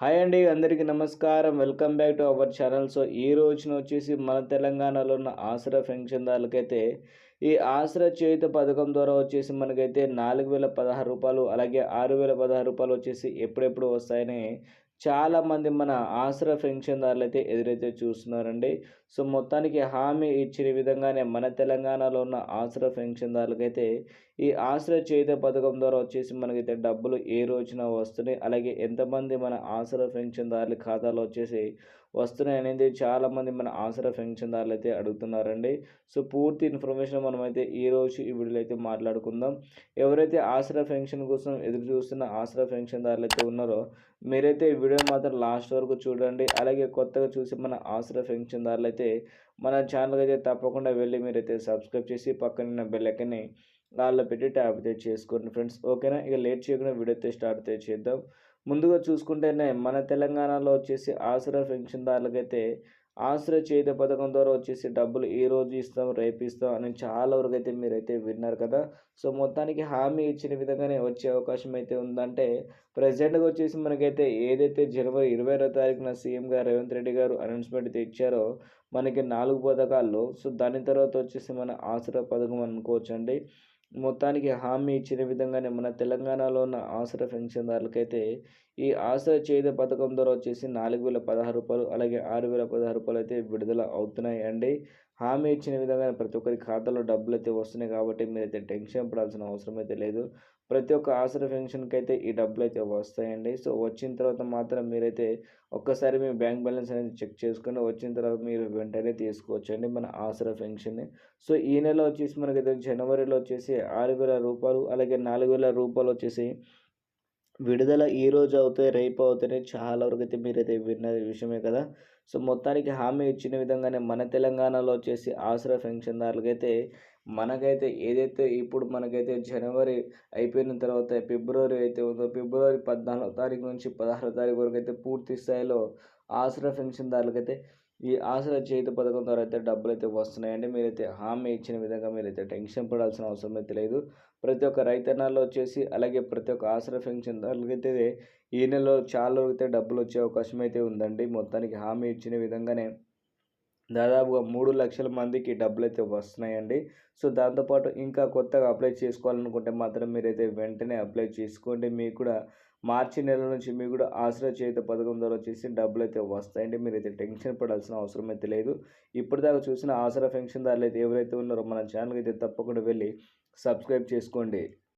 Hi అండి అందరికీ నమస్కారం. Welcome back to our channel. So ఈ రోజున వచ్చేసి మన తెలంగాణలో ఉన్న ఆసరా పెన్షన్దారులకైతే ఈ ఆసరా చేయుత పథకం ద్వారా వచ్చేసి మనకైతే నాలుగు వేల పదహారు రూపాయలు అలాగే ఆరు వేల పదహారు రూపాయలు వచ్చేసి ఎప్పుడెప్పుడు వస్తాయని చాలామంది మన ఆసరా పెన్షన్దారులు అయితే ఎదురైతే చూస్తున్నారండి. సో మొత్తానికి హామీ ఇచ్చిన విధంగానే మన తెలంగాణలో ఉన్న ఆసరా పెన్షన్దారులకైతే ఈ ఆసరా చేత పథకం ద్వారా వచ్చేసి మనకైతే డబ్బులు ఏ రోజున వస్తున్నాయి. అలాగే ఎంతమంది మన ఆసరా పెన్షన్దారుల ఖాతాలో వచ్చేసి వస్తున్నాయి అనేది చాలామంది మన ఆసరా పెన్షన్దారులు అయితే అడుగుతున్నారండి. సో పూర్తి ఇన్ఫర్మేషన్ మనమైతే ఈరోజు ఈ వీడియోలో అయితే మాట్లాడుకుందాం. ఎవరైతే ఆసరా పెన్షన్ కోసం ఎదురు చూస్తున్న ఆసరా పెన్షన్దారులు అయితే ఉన్నారో మీరైతే ఈ వీడియో మాత్రం లాస్ట్ వరకు చూడండి. అలాగే కొత్తగా చూసి మన ఆసరా పెన్షన్దారులు అయితే మన ఛానల్కి అయితే తప్పకుండా వెళ్ళి మీరైతే సబ్స్క్రైబ్ చేసి పక్కన బెల్లెక్కని వాళ్ళ పెట్టి ట్యాప్ అయితే చేసుకోండి ఫ్రెండ్స్. ఓకేనా? ఇక లేట్ చేయకుండా వీడియో అయితే స్టార్ట్ అయితే చేద్దాం. ముందుగా చూసుకుంటేనే మన తెలంగాణలో వచ్చేసి ఆసరా పెన్షన్దారులకైతే ఆశ్రయ చేత పథకం ద్వారా వచ్చేసి డబ్బులు ఈ రోజు ఇస్తాం రేపు ఇస్తాం అని చాలా వరకు అయితే మీరైతే విన్నారు కదా. సో మొత్తానికి హామీ ఇచ్చిన విధంగానే వచ్చే అవకాశం అయితే ఉందంటే ప్రజెంట్గా వచ్చేసి మనకైతే ఏదైతే జనవరి ఇరవై తారీఖున సీఎం గారు రేవంత్ రెడ్డి గారు అనౌన్స్మెంట్ అయితే ఇచ్చారో మనకి నాలుగు పథకాల్లో సో దాని తర్వాత వచ్చేసి మన ఆసరా పథకం అనుకోవచ్చండి. మొత్తానికి హామీ ఇచ్చిన విధంగానే మన తెలంగాణలో ఉన్న ఆసరా పెన్షన్దారులకైతే ఈ ఆసరా చేయుత పథకం ద్వారా వచ్చేసి నాలుగు వేల పదహారు రూపాయలు అలాగే ఆరు వేల పదహారు రూపాయలు అయితే విడుదల అవుతున్నాయి. అండి హామీ ఇచ్చిన విధంగా ప్రతి ఒక్కరి ఖాతాలో డబ్బులు అయితే వస్తున్నాయి కాబట్టి మీరైతే టెన్షన్ పడాల్సిన అవసరం అయితే లేదు. ప్రతి ఒక్క ఆసరా పెన్షన్కి అయితే ఈ డబ్బులు అయితే వస్తాయండి. సో వచ్చిన తర్వాత మాత్రం మీరైతే ఒక్కసారి మీ బ్యాంక్ బ్యాలెన్స్ అనేది చెక్ చేసుకుని వచ్చిన తర్వాత మీరు వెంటనే తీసుకోవచ్చు అండి మన ఆసరా పెన్షన్ని. సో ఈ నెల వచ్చేసి మనకైతే జనవరిలో వచ్చేసి ఆరు వేల రూపాయలు అలాగే నాలుగు వేల రూపాయలు వచ్చేసి విడుదల ఈ రోజు అవుతాయి రేపు అవుతాయని చాలా వరకు అయితే మీరైతే విన్న విషయమే కదా. సో మొత్తానికి హామీ ఇచ్చిన విధంగానే మన తెలంగాణలో వచ్చేసి ఆసరా పెన్షన్దారులకైతే మనకైతే ఏదైతే ఇప్పుడు మనకైతే జనవరి అయిపోయిన తర్వాత ఫిబ్రవరి అయితే ఉందో ఫిబ్రవరి పద్నాలుగో తారీఖు నుంచి పదహారో తారీఖు వరకు అయితే పూర్తి స్థాయిలో ఆసరా పెన్షన్దారులకైతే ఈ ఆశల చేతి పథకం ద్వారా అయితే డబ్బులు అయితే వస్తున్నాయండి. మీరైతే హామీ ఇచ్చిన విధంగా మీరైతే టెన్షన్ పడాల్సిన అవసరం అయితే లేదు. ప్రతి ఒక్క రైతన్నాల్లో వచ్చేసి అలాగే ప్రతి ఒక్క ఆశల పెన్షన్ అయితే ఈ నెలలో చాలా అయితే డబ్బులు వచ్చే అవకాశం అయితే ఉందండి. మొత్తానికి హామీ ఇచ్చిన విధంగానే దాదాపుగా మూడు లక్షల మందికి డబ్బులు అయితే వస్తున్నాయండి. సో దాంతోపాటు ఇంకా కొత్తగా అప్లై చేసుకోవాలనుకుంటే మాత్రం మీరైతే వెంటనే అప్లై చేసుకోండి. మీకు కూడా మార్చి నెల నుంచి మీకు కూడా ఆశ్రయ చేత పథకం ద్వారా వచ్చేసి డబ్బులు అయితే వస్తాయండి. మీరు అయితే టెన్షన్ పడాల్సిన అవసరం అయితే లేదు. ఇప్పటిదాకా చూసిన ఆసరా పెన్షన్దారులు అయితే ఎవరైతే ఉన్నారో మన ఛానల్కి అయితే తప్పకుండా వెళ్ళి సబ్స్క్రైబ్ చేసుకోండి.